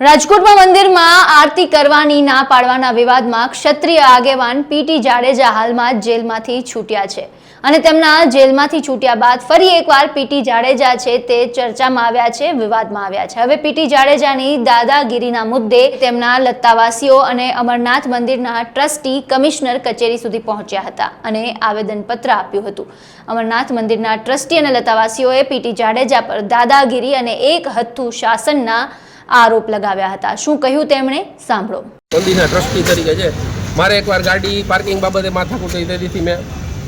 રાજકોટમાં મંદિરમાં આરતી કરવાની, ના પાડવાના વિવાદમાં ક્ષત્રિય આગેવાન પીટી જાડેજા હાલમાં જેલમાંથી છૂટ્યા છે. અને તેમના જેલમાંથી છૂટ્યા બાદ ફરી એકવાર પીટી જાડેજા છે તે ચર્ચામાં આવ્યા છે, વિવાદમાં આવ્યા છે. હવે પીટી જાડેજાની દાદાગીરીના મુદ્દે તેમના લત્તાવાસીઓ અને અમરનાથ મંદિરના ટ્રસ્ટી કમિશનર કચેરી સુધી પહોંચ્યા હતા અને આવેદનપત્ર આપ્યું હતું. અમરનાથ મંદિરના ટ્રસ્ટી અને લતાવાસીઓએ પીટી જાડેજા પર દાદાગીરી અને એક હથ્થુ શાસનના આરોપ લગાવ્યા હતા. શું કહ્યું તેમણે? સાંભળો. મંદિરના ટ્રસ્ટી તરીકે છે. મારે એકવાર ગાડી પાર્કિંગ બાબતે માથાકૂટ થઈ તેથી મેં.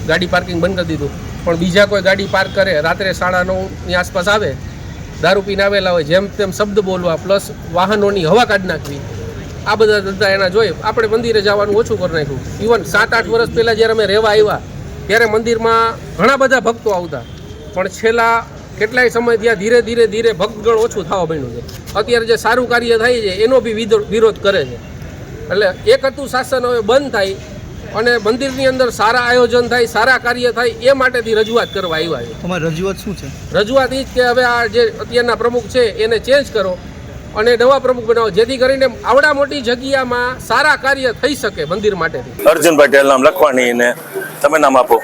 ગાડી પાર્કિંગ બંધ કરી દીધું. પણ બીજા કોઈ ગાડી પાર્ક કરે, રાત્રે સાડા નવની આસપાસ આવે, દારૂ પીને આવેલા હોય, જેમ તેમ શબ્દ બોલવા, પ્લસ વાહનોની હવા કાઢી નાખવી. આ બધા ધંધા એના જોઈએ આપણે મંદિરે જવાનું ઓછું કરી નાખ્યું. ઇવન સાત આઠ વર્ષ પહેલાં જ્યારે અમે રહેવા આવ્યા, ત્યારે મંદિરમાં ઘણા બધા ભક્તો આવતા. પણ છેલ્લા કેટલાય સમય ત્યાં ધીરે ધીરે ધીરે ભક્તગણ ઓછું થવા બન્યું છે. અત્યારે જે સારું કાર્ય થાય છે એનો બી વિરોધ કરે છે. એટલે એક હતું શાસન હવે બંધ થાય અને મંદિરની અંદર સારા આયોજન થાય સારા કાર્ય થાય એ માટેથી રજૂઆત કરવા આવ્યા છે. તમારી રજૂઆત શું છે? રજૂઆત એ જ કે હવે આ જે અત્યારના પ્રમુખ છે એને ચેન્જ કરો અને નવા પ્રમુખ બનાવો જેથી કરીને આવડા મોટી જગ્યામાં સારા કાર્ય થઈ શકે મંદિર માટે અર્જુનભાઈ ટેલ નામ લખવાની ને તમે નામ આપો.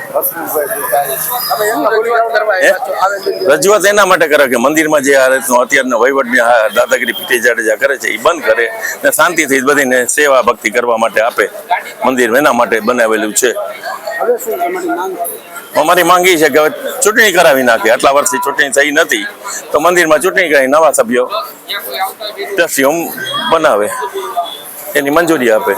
રજૂઆત એના માટે કરે કે મંદિરમાં જે આ રીતનું અત્યારના વહીવટની દાદાગીરી પીટી જાડેજા કરે છે એ બંધ કરે ને શાંતિથી બધીને સેવા ભક્તિ કરવા માટે આપે. મંદિર એના માટે બનાવેલું છે. અમારી માંગ એ છે કે ચૂંટણી કરાવી નાખે. આટલા વર્ષથી ચૂંટણી થઈ નથી. તો મંદિરમાં ચૂંટણી કરાવી નવા સભ્યો ટ્રસ્ટીઓ બનાવે. એની મંજૂરી આપે.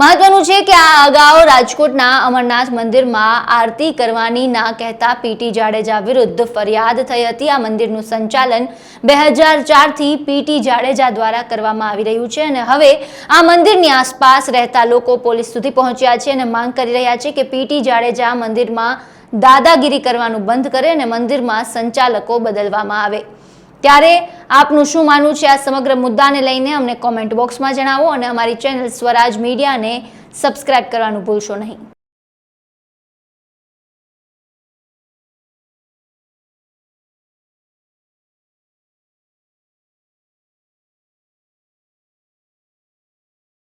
મહત્વનું છે કે આ અગાઉ રાજકોટના અમરનાથ મંદિરમાં આરતી કરવાની ના કહેતા પીટી જાડેજા વિરુદ્ધ ફરિયાદ થઈ હતી. આ મંદિરનું સંચાલન બે હજાર ચારથી પીટી જાડેજા દ્વારા કરવામાં આવી રહ્યું છે અને હવે આ મંદિરની આસપાસ રહેતા લોકો પોલીસ સુધી પહોંચ્યા છે અને માંગ કરી રહ્યા છે કે પીટી જાડેજા મંદિરમાં દાદાગીરી કરવાનું બંધ કરે અને મંદિરમાં સંચાલકો બદલવામાં આવે. ત્યારે આપનું શું માનવું છે? આ સમગ્ર મુદ્દાને લઈને અમને કોમેન્ટ બોક્સમાં જણાવો અને અમારી ચેનલ સ્વરાજ મીડિયાને સબસ્ક્રાઇબ કરવાનું ભૂલશો નહીં.